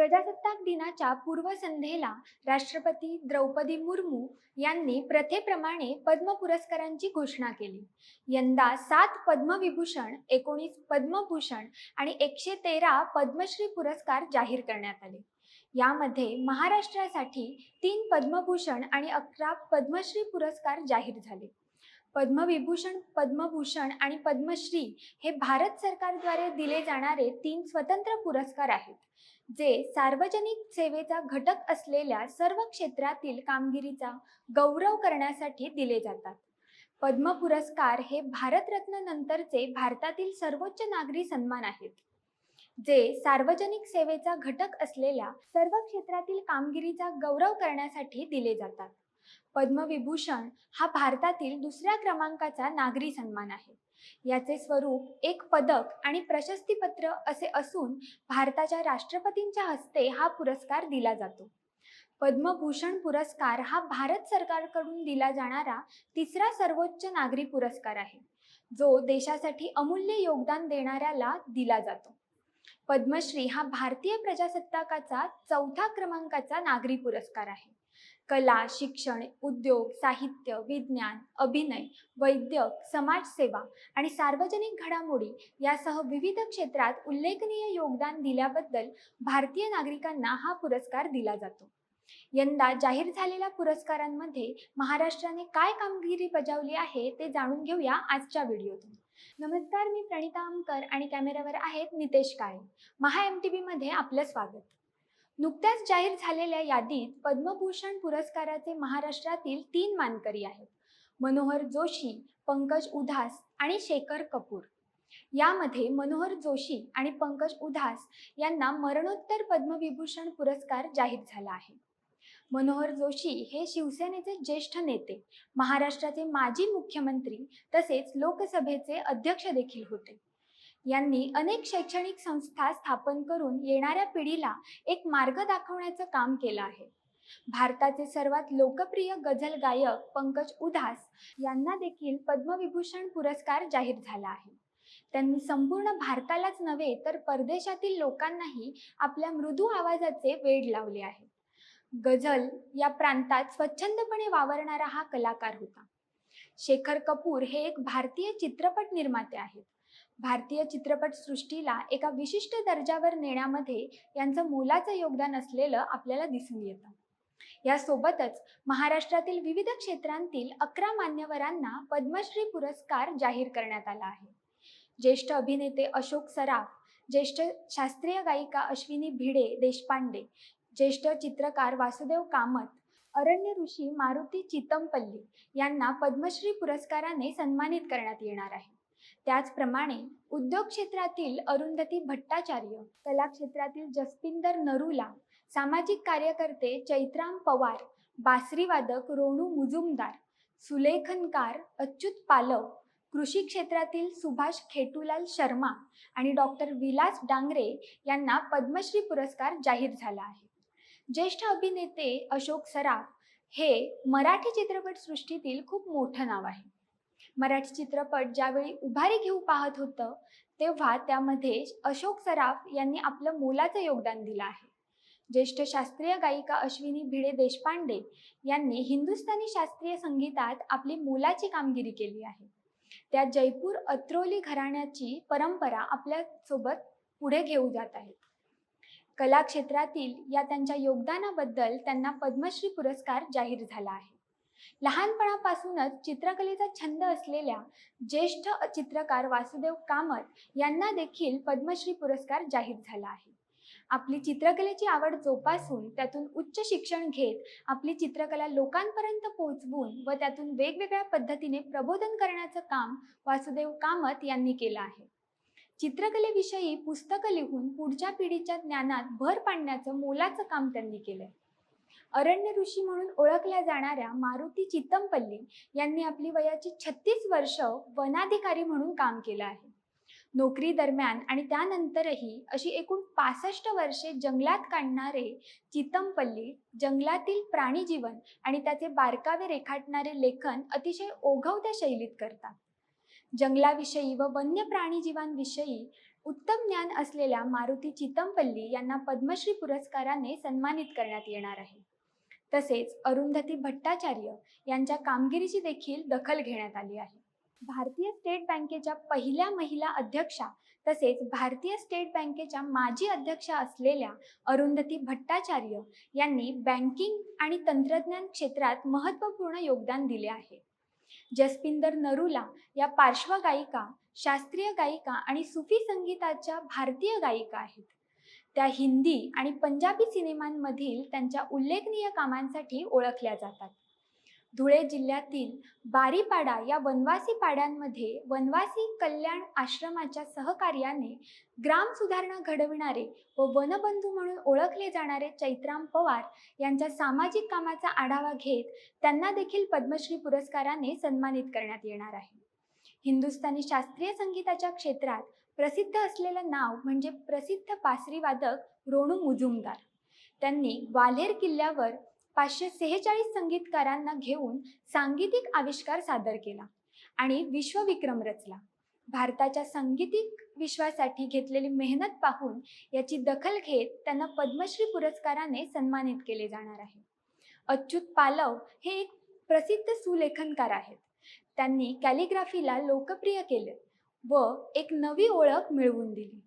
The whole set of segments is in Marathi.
प्रजासत्ताक दिनाच्या पूर्वसंध्येला राष्ट्रपती द्रौपदी मुर्मू यांनी प्रथेप्रमाणे पद्म पुरस्कारांची घोषणा केली. यंदा सात पद्मविभूषण एकोणीस पद्मभूषण आणि एकशे तेरा पद्मश्री पुरस्कार जाहीर करण्यात आले. यामध्ये महाराष्ट्रासाठी तीन पद्मभूषण आणि अकरा पद्मश्री पुरस्कार जाहीर झाले. पद्मविभूषण पद्मभूषण आणि पद्मश्री हे भारत सरकारद्वारे दिले जाणारे तीन स्वतंत्र पुरस्कार आहेत जे सार्वजनिक सेवेचा घटक असलेल्या सर्व क्षेत्रातील कामगिरीचा गौरव करण्यासाठी दिले जातात. पद्म पुरस्कार हे भारतरत्न नंतरचे भारतातील सर्वोच्च नागरी सन्मान आहेत जे सार्वजनिक सेवेचा घटक असलेल्या सर्व क्षेत्रातील कामगिरीचा गौरव करण्यासाठी दिले जातात. पद्मविभूषण हा भारतातील दुसऱ्या क्रमांकाचा नागरी सन्मान आहे. याचे स्वरूप एक पदक आणि प्रशस्तीपत्र असे असून भारताच्या राष्ट्रपतींच्या हस्ते हा पुरस्कार दिला जातो. पद्मभूषण पुरस्कार हा भारत सरकारकडून दिला जाणारा तिसरा सर्वोच्च नागरी पुरस्कार आहे. जो देशासाठी अमूल्य योगदान देणाऱ्याला दिला जातो. पद्मश्री हा भारतीय प्रजासत्ताकाचा चौथा क्रमांकाचा नागरी पुरस्कार आहे. कला शिक्षण उद्योग साहित्य विज्ञान अभिनय वैद्यक समाजसेवा आणि सार्वजनिक घडामोडी यासह विविध क्षेत्रात उल्लेखनीय योगदान दिल्याबद्दल भारतीय नागरिकांना हा पुरस्कार दिला जातो. यंदा जाहीर झालेल्या पुरस्कारांमध्ये महाराष्ट्राने काय कामगिरी बजावली आहे ते जाणून घेऊया आजच्या व्हिडिओतून. नमस्कार मी प्रणिता आमकर आणि कॅमेऱ्यावर आहेत नितेश काळे. महा एम टी व्हीमध्ये आपलं स्वागत. नुकत्याच जाहीर झालेल्या यादीत पद्मभूषण पुरस्काराचे महाराष्ट्रातील तीन मानकरी आहेत. मनोहर जोशी पंकज उधास आणि शेखर कपूर. यामध्ये मनोहर जोशी आणि पंकज उधास यांना मरणोत्तर पद्मविभूषण पुरस्कार जाहीर झाला आहे. मनोहर जोशी हे शिवसेनेचे ज्येष्ठ नेते महाराष्ट्राचे माजी मुख्यमंत्री तसेच लोकसभेचे अध्यक्ष देखील होते. यांनी अनेक शैक्षणिक संस्था स्थापन करून येणाऱ्या पिढीला एक मार्ग दाखवण्याचं काम केलं आहे. भारताचे सर्वात लोकप्रिय गझल गायक पंकज उधास यांना देखील पद्मविभूषण पुरस्कार जाहीर झाला आहे. त्यांनी संपूर्ण भारतालाच नव्हे तर परदेशातील लोकांनाही आपल्या मृदू आवाजाचे वेड लावले आहे. गझल या प्रांतात स्वच्छंदपणे वावरणारा हा कलाकार होता. शेखर कपूर हे एक भारतीय चित्रपट निर्माते आहेत. भारतीय चित्रपटसृष्टीला एका विशिष्ट दर्जावर नेण्यामध्ये यांचं मोलाचं योगदान असलेलं आपल्याला दिसून येतं. यासोबतच महाराष्ट्रातील विविध क्षेत्रांतील अकरा मान्यवरांना पद्मश्री पुरस्कार जाहीर करण्यात आला आहे. ज्येष्ठ अभिनेते अशोक सराफ ज्येष्ठ शास्त्रीय गायिका अश्विनी भिडे देशपांडे ज्येष्ठ चित्रकार वासुदेव कामत अरण्य ऋषी मारुती चितमपल्ली यांना पद्मश्री पुरस्काराने सन्मानित करण्यात येणार आहे. त्याचप्रमाणे उद्योग क्षेत्रातील अरुंधती भट्टाचार्य कला क्षेत्रातील जसपिंदर नरुला सामाजिक कार्यकर्ते चैत्राम पवार बासरीवादक रोणू मुजुमदार सुलेखनकार अच्युत पालव कृषी क्षेत्रातील सुभाष खेटूलाल शर्मा आणि डॉक्टर विलास डांगरे यांना पद्मश्री पुरस्कार जाहीर झाला आहे. ज्येष्ठ अभिनेते अशोक सराफ हे मराठी चित्रपटसृष्टीतील खूप मोठं नाव आहे. मराठी चित्रपट ज्यावेळी उभारी घेऊ पाहत होतं तेव्हा त्यामध्ये अशोक सराफ यांनी आपलं मोलाचं योगदान दिलं आहे. ज्येष्ठ शास्त्रीय गायिका अश्विनी भिडे देशपांडे यांनी हिंदुस्थानी शास्त्रीय संगीतात आपली मोलाची कामगिरी केली आहे. त्या जयपूर अत्रोली घराण्याची परंपरा आपल्यासोबत पुढे घेऊ जात आहेत कला क्षेत्रातील या त्यांच्या योगदानाबद्दल त्यांना पद्मश्री पुरस्कार जाहीर झाला आहे. लहानपणापासूनच चित्रकलेचा छंद असलेल्या ज्येष्ठ चित्रकार वासुदेव कामत यांना देखील पद्मश्री पुरस्कार जाहीर झाला आहे. आपली चित्रकलेची आवड जोपासून त्यातून उच्च शिक्षण घेत आपली चित्रकला लोकांपर्यंत पोहोचवून व त्यातून वेगवेगळ्या पद्धतीने प्रबोधन करण्याचं काम वासुदेव कामत यांनी केलं आहे. चित्रकलेविषयी पुस्तकं लिहून पुढच्या पिढीच्या ज्ञानात भर पाडण्याचं मोलाचं काम त्यांनी केलंय. अरण्य ऋषी म्हणून ओळखल्या जाणाऱ्या मारुती चितमपल्ली यांनी आपली वयाची छत्तीस वर्ष वनाधिकारी म्हणून काम केलं आहे. नोकरी दरम्यान आणि त्यानंतरही अशी एकूण पासष्ट वर्षे जंगलात काढणारे चितमपल्ली जंगलातील प्राणीजीवन आणि त्याचे बारकावे रेखाटणारे लेखन अतिशय ओघवत्या शैलीत करतात. जंगलाविषयी व वन्य प्राणीजीवांविषयी उत्तम ज्ञान असलेल्या मारुती चितमपल्ली यांना पद्मश्री पुरस्काराने सन्मानित करण्यात येणार आहे. तसेच अरुंधती भट्टाचार्य यांच्या कामगिरीची देखील दखल घेण्यात आली आहे. भारतीय स्टेट बँकेच्या पहिल्या महिला अध्यक्षा तसेच भारतीय स्टेट बँकेच्या माजी अध्यक्षा असलेल्या अरुंधती भट्टाचार्य यांनी बँकिंग आणि तंत्रज्ञान क्षेत्रात महत्त्वपूर्ण योगदान दिले आहे. जसपिंदर नरूला या पार्श्वगायिका शास्त्रीय गायिका आणि सुफी संगीताच्या भारतीय गायिका आहेत. त्या हिंदी आणि पंजाबी सिनेमांमधील त्यांच्या उल्लेखनीय कामांसाठी ओळखल्या जातात. धुळे जिल्ह्यातील बारीपाडा या वनवासी पाड्यांमध्ये वनवासी कल्याण आश्रमाच्या सहकार्याने ग्राम सुधारणा घडविणारे व वनबंधू म्हणून ओळखले जाणारे चैत्राम पवार यांच्या सामाजिक कामाचा आढावा घेत त्यांना देखील पद्मश्री पुरस्काराने सन्मानित करण्यात येणार आहे. हिंदुस्थानी शास्त्रीय संगीताच्या क्षेत्रात प्रसिद्ध असलेलं नाव म्हणजे प्रसिद्ध पासरी वादक रोणू मुजुमदार. त्यांनी ग्वाल्हेर किल्ल्यावर पाचशे सेहेचाळीस संगीतकारांना घेऊन सांगीतिक आविष्कार सादर केला आणि विश्वविक्रम रचला. भारताच्या सांगीतिक विश्वासाठी घेतलेली मेहनत पाहून याची दखल घेत त्यांना पद्मश्री पुरस्काराने सन्मानित केले जाणार आहे. अच्युत पालव हे एक प्रसिद्ध सुलेखनकार आहेत. त्यांनी कॅलिग्राफीला लोकप्रिय केले व एक नवी ओळख मिळवून दिली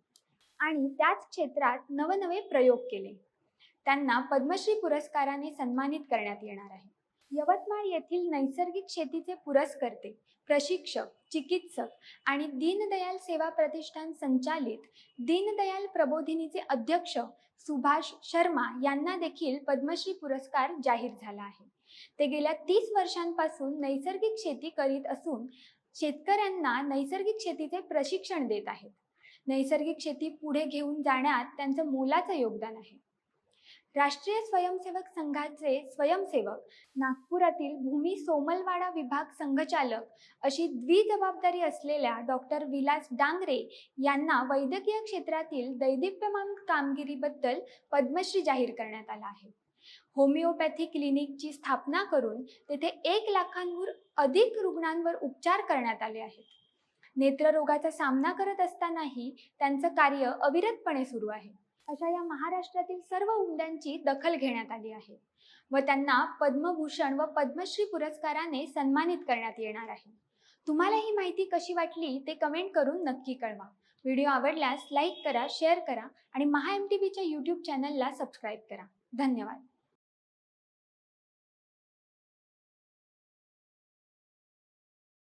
आणि त्याच क्षेत्रात नवनवे प्रयोग केले. त्यांना पद्मश्री पुरस्काराने सन्मानित करण्यात येणार आहे. यवतमाळ येथील नैसर्गिक शेतीचे पुरस्कर्ते प्रशिक्षक चिकित्सक आणि दीनदयाल सेवा प्रतिष्ठान संचालित दीनदयाल प्रबोधिनीचे अध्यक्ष सुभाष शर्मा यांना देखील पद्मश्री पुरस्कार जाहीर झाला आहे. ते गेल्या तीस वर्षांपासून नैसर्गिक शेती करीत असून शेतकऱ्यांना नैसर्गिक शेतीचे प्रशिक्षण देत आहेत. नैसर्गिक शेती पुढे घेऊन जाण्यात त्यांचं मोलाचं योगदान आहे. राष्ट्रीय स्वयंसेवक संघाचे स्वयंसेवक नागपुरातील भूमी सोमलवाडा विभाग संघचालक अशी द्विजबाबदारी असलेल्या डॉक्टर विलास डांगरे यांना वैद्यकीय क्षेत्रातील दैदिप्यमान कामगिरीबद्दल पद्मश्री जाहीर करण्यात आला आहे. होमिओपॅथी क्लिनिकची स्थापना करून तेथे एक लाखांवर अधिक रुग्णांवर उपचार करण्यात आले आहेत. नेत्ररोगाचा सामना करत असतानाही त्यांचं कार्य अविरतपणे सुरू आहे. अशा या महाराष्ट्रातील सर्व हुंड्यांची दखल घेण्यात आली आहे व त्यांना पद्मभूषण व पद्मश्री पुरस्काराने सन्मानित करण्यात येणार आहे. तुम्हाला ही माहिती कशी वाटली ते कमेंट करून नक्की कळवा. व्हिडिओ आवडल्यास लाईक करा शेअर करा आणि महा एम टी व्हीच्या यूट्यूब चॅनलला सबस्क्राईब करा. धन्यवाद.